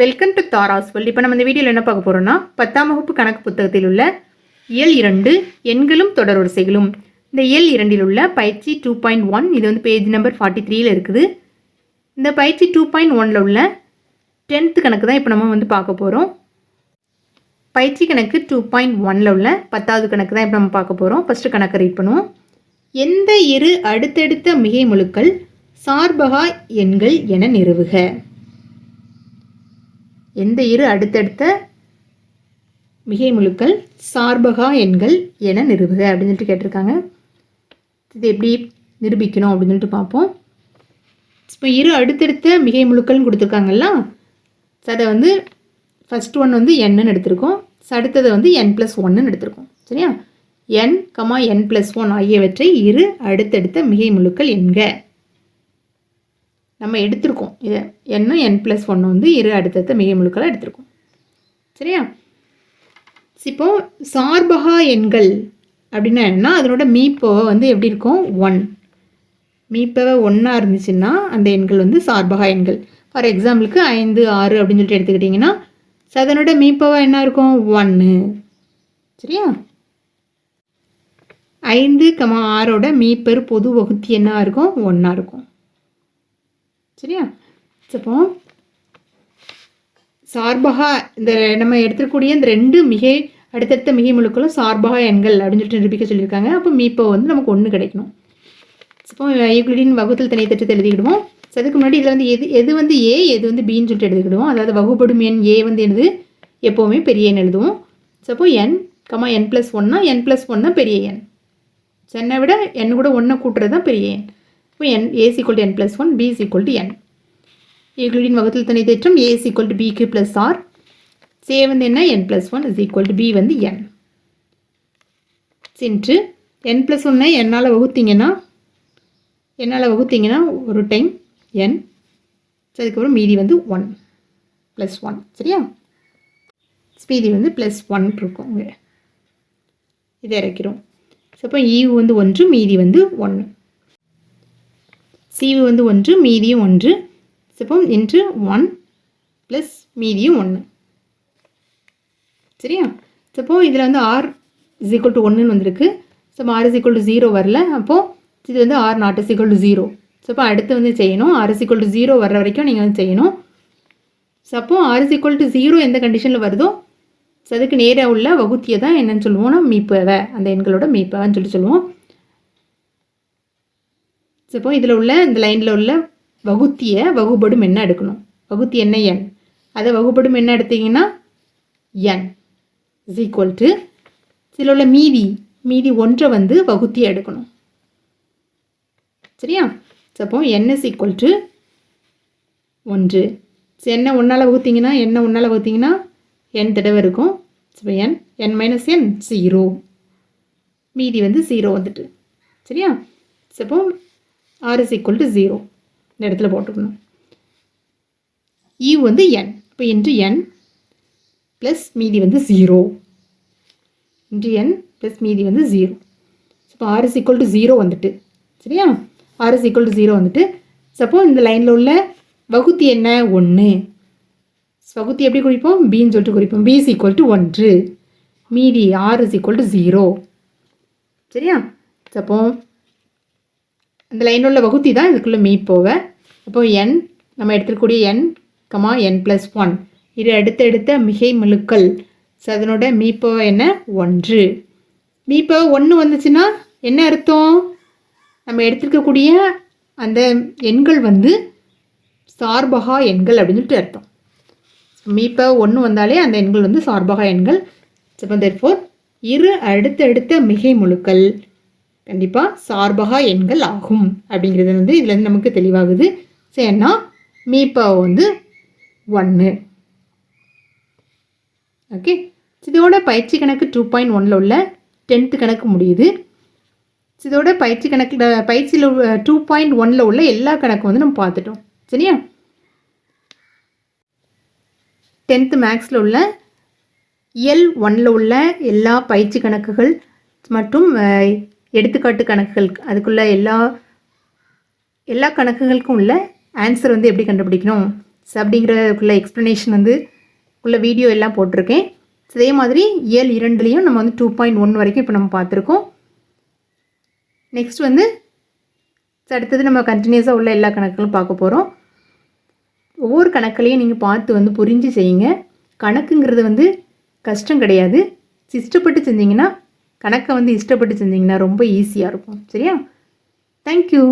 Welcome to தாராஸ்வல் இப்போ நம்ம இந்த வீடியோவில் என்ன பார்க்க போகிறோம்னா பத்தாம் வகுப்பு கணக்கு புத்தகத்தில் உள்ள இயல் இரண்டு எண்களும் தொடர்வரிசைகளும் இந்த இயல் இரண்டில் உள்ள பயிற்சி டூ பாயிண்ட் ஒன் இது வந்து பேஜ் நம்பர் ஃபார்ட்டி த்ரீயில் இருக்குது. இந்த பயிற்சி டூ பாயிண்ட் ஒனில் உள்ள டென்த்து கணக்கு தான் இப்போ நம்ம வந்து பார்க்க போகிறோம் பயிற்சி கணக்கு டூ பாயிண்ட் ஒனில் உள்ள பத்தாவது கணக்கு தான் இப்போ நம்ம பார்க்க போகிறோம் ஃபஸ்ட்டு கணக்கு ரீட் பண்ணுவோம். எந்த இரு அடுத்தடுத்த மிகை முழுக்கள் சார்பகா எண்கள் என நிறுவுக. எந்த இரு அடுத்தடுத்த மிகை முழுக்கள் சார்பகா எண்கள் என நிறுவுக அப்படின்னு சொல்லிட்டு கேட்டிருக்காங்க. இது எப்படி நிரூபிக்கணும் அப்படின்னு சொல்லிட்டு பார்ப்போம். இப்போ இரு அடுத்தடுத்த மிகை முழுக்கள்னு கொடுத்துருக்காங்கல்ல அதை வந்து ஃபஸ்ட் ஒன் வந்து என்னன்னு எடுத்திருக்கோம். So அடுத்தது வந்து என் ப்ளஸ் ஒன்னு எடுத்திருக்கோம். சரியா? N comma n plus one ஆகியவற்றை இரு அடுத்தடுத்த மிகை முழுக்கள் என்க. நம்ம எடுத்திருக்கோம். இதை என்னும் என் ப்ளஸ் ஒன்று வந்து இரு அடுத்தடுத்த மிகை முழுக்களாக எடுத்திருக்கோம். சரியா? இப்போ சார்பகா எண்கள் அப்படின்னா என்னென்னா அதனோட மீப்பவை வந்து எப்படி இருக்கும்? ஒன் மீப்பவை ஒன்றா இருந்துச்சுன்னா அந்த எண்கள் வந்து சார்பகா எண்கள். ஃபார் எக்ஸாம்பிளுக்கு ஐந்து ஆறு அப்படின்னு சொல்லிட்டு எடுத்துக்கிட்டிங்கன்னா ஸோ அதனோட மீப்பவை என்ன இருக்கும்? ஒன்று சரியா? ஐந்து கமா ஆறோட மீப்பெரு பொது வகுத்தி என்ன இருக்கும்? ஒன்றா இருக்கும். சரியா? அப்போ சார்பகா இந்த நம்ம எடுத்துக்கூடிய இந்த ரெண்டு மிகை அடுத்தடுத்த மிகை முழுக்களும் சார்பகா எண்கள் அப்படின்னு சொல்லிட்டு நிரூபிக்க சொல்லியிருக்காங்க. அப்போ மீப்போ வந்து நமக்கு ஒன்று கிடைக்கணும். இப்போ யூக்ளிடின் வகுத்தல் தனி திட்டத்தை எழுதிக்கிடுவோம். ஸோ அதுக்கு முன்னாடி இதில் வந்து எது எது வந்து ஏ எது வந்து பின்னு சொல்லிட்டு எழுதிக்கிடுவோம். அதாவது வகுப்படும் எண் ஏ வந்து என்னது? எப்போவுமே பெரிய எண் எழுதுவோம். ஸோ அப்போ என் கமா என் ப்ளஸ் ஒன்னா என் ப்ளஸ் ஒன் தான் பெரிய எண். சென்னை விட என் கூட ஒன்றை கூட்டுறது தான் பெரிய எண். இப்போ n a equal to n plus one b equal to n Euclidean வகுத்தல் தனி தேற்றம் a is equal to b q plus r சே வந்து என்ன? N plus one is equal to b வந்து என் சின்ட்டு என் ப்ளஸ் ஒன்னை என்னால் வகுத்தீங்கன்னா என்னால் வகுத்தீங்கன்னா ஒரு டைம் என் அதுக்கப்புறம் மீதி வந்து ஒன் ப்ளஸ் ஒன் சரியா? மீதி வந்து ப்ளஸ் ஒன் இருக்கும். இதை இறக்கிறோம். ஸோ அப்போ ஈவு வந்து ஒன்று மீதி வந்து ஒன்று சீவு வந்து ஒன்று மீதியும் ஒன்று. ஸோ இன்ட்டு ஒன் ப்ளஸ் மீதியும் ஒன்று சரியா? சப்போ இதில் வந்து ஆர் இஸ் ஈக்குவல் டு ஒன்றுன்னு வந்திருக்கு. So r is equal to zero வரல. அப்போது இது வந்து r not is equal to zero so அப்போ அடுத்து வந்து செய்யணும். R is equal to zero வர்ற வரைக்கும் நீங்கள் வந்து செய்யணும். ஸோ அப்போ r is equal to zero எந்த கண்டிஷனில் வருதோ ஸோ அதுக்கு நேராக உள்ள வகுத்தியை தான் என்னென்னு சொல்லுவோம்னா மீப்பவை அந்த எண்களோட மீப்பவன்னு சொல்லி சொல்லுவோம். இப்போ இதில் உள்ள இந்த லைனில் உள்ள வகுத்தியை வகுபடும் என்ன எடுக்கணும்? வகுத்தி என்ன எண் அதை வகுபடும் என்ன எடுத்தீங்கன்னா என் இஸ் ஈக்குவல் டு இதில் உள்ள மீதி மீதி ஒன்றை வந்து வகுத்தியை எடுக்கணும். சரியா? ஸோ அப்போ என் இஸ் ஈக்குவல் டு ஒன்று. என்ன ஒன்றால் வகுத்தீங்கன்னா என்ன ஒன்றால் வகுத்தீங்கன்னா என் தடவை இருக்கும். இப்போ என் என் மைனஸ் என் ஜீரோ மீதி வந்து ஜீரோ வந்துட்டு. சரியா? ஸோ அப்போ r is equal to zero இந்த இடத்துல போட்டுக்கணும். இ வந்து என் இப்போ இன்ட்டு என் ப்ளஸ் மீதி வந்து ஜீரோ இன்ட்டு என் ப்ளஸ் மீதி வந்து ஜீரோ இப்போ r is equal to zero வந்துட்டு. சரியா? R is equal to zero வந்துட்டு. சப்போஸ் இந்த லைனில் உள்ள வகுத்தி என்ன? ஒன்று வகுத்தி எப்படி குறிப்போம்? பின்னு சொல்லிட்டு குறிப்போம். பி இஸ் ஈக்குவல் டு ஒன்று. மீதி r is equal to zero சரியா? சப்போம் அந்த லைனில் உள்ள வகுத்தி தான் இதுக்குள்ளே மீ போவ. அப்போ என் நம்ம எடுத்துக்கூடிய n comma n plus one இது அடுத்தடுத்த மிகை முழுக்கள். ஸோ அதனோட மீப்போ என்ன? ஒன்று. மீப்போ ஒன்று வந்துச்சுன்னா என்ன அர்த்தம்? நம்ம எடுத்துருக்கக்கூடிய அந்த எண்கள் வந்து சார்பகா எண்கள் அப்படின்னு சொல்லிட்டு அர்த்தம். மீப்போ ஒன்று வந்தாலே அந்த எண்கள் வந்து சார்பகா எண்கள். இப்போ ஃபோர் இரு அடுத்தடுத்த மிகை முழுக்கள். கண்டிப்பாக சார்பகா எண்கள் ஆகும் அப்படிங்கிறது வந்து இதுலேருந்து நமக்கு தெளிவாகுது. சரின்னா மீப்பா வந்து ஒன்று ஓகே இதோட பயிற்சி கணக்கு டூ பாயிண்ட் ஒனில் உள்ள டென்த்து கணக்கு முடியுது. இதோட பயிற்சி கணக்கில் பயிற்சியில் டூ பாயிண்ட் ஒனில் உள்ள எல்லா கணக்கும் வந்து நம்ம பார்த்துட்டோம். சரியா? டென்த்து மேக்ஸில் உள்ள இயல் ஒன்னில் உள்ள எல்லா பயிற்சி கணக்குகள் மற்றும் எடுத்துக்காட்டு கணக்குகள் அதுக்குள்ள எல்லா எல்லா கணக்குகளுக்கும் உள்ள ஆன்சர் வந்து எப்படி கண்டுபிடிக்கணும்? அப்படிங்கிறதுக்குள்ள எக்ஸ்ப்ளனேஷன் வந்து உள்ள வீடியோ எல்லாம் போட்டிருக்கேன். அதே மாதிரி இயல் இரண்டுலேயும் நம்ம வந்து டூ பாயிண்ட் ஒன் வரைக்கும் இப்போ நம்ம பார்த்துருக்கோம். நெக்ஸ்ட் வந்து அடுத்தது நம்ம கண்டினியூஸாக உள்ள எல்லா கணக்குகளும் பார்க்க போகிறோம் ஒவ்வொரு கணக்குலையும் நீங்கள் பார்த்து வந்து புரிஞ்சு செய்யுங்க. கணக்குங்கிறது வந்து கஷ்டம் கிடையாது. சிஷ்டப்பட்டு செஞ்சீங்கன்னா கணக்கை வந்து இஷ்டப்பட்டு செஞ்சீங்கன்னா ரொம்ப ஈஸியாக இருக்கும். சரியா? தேங்க்யூ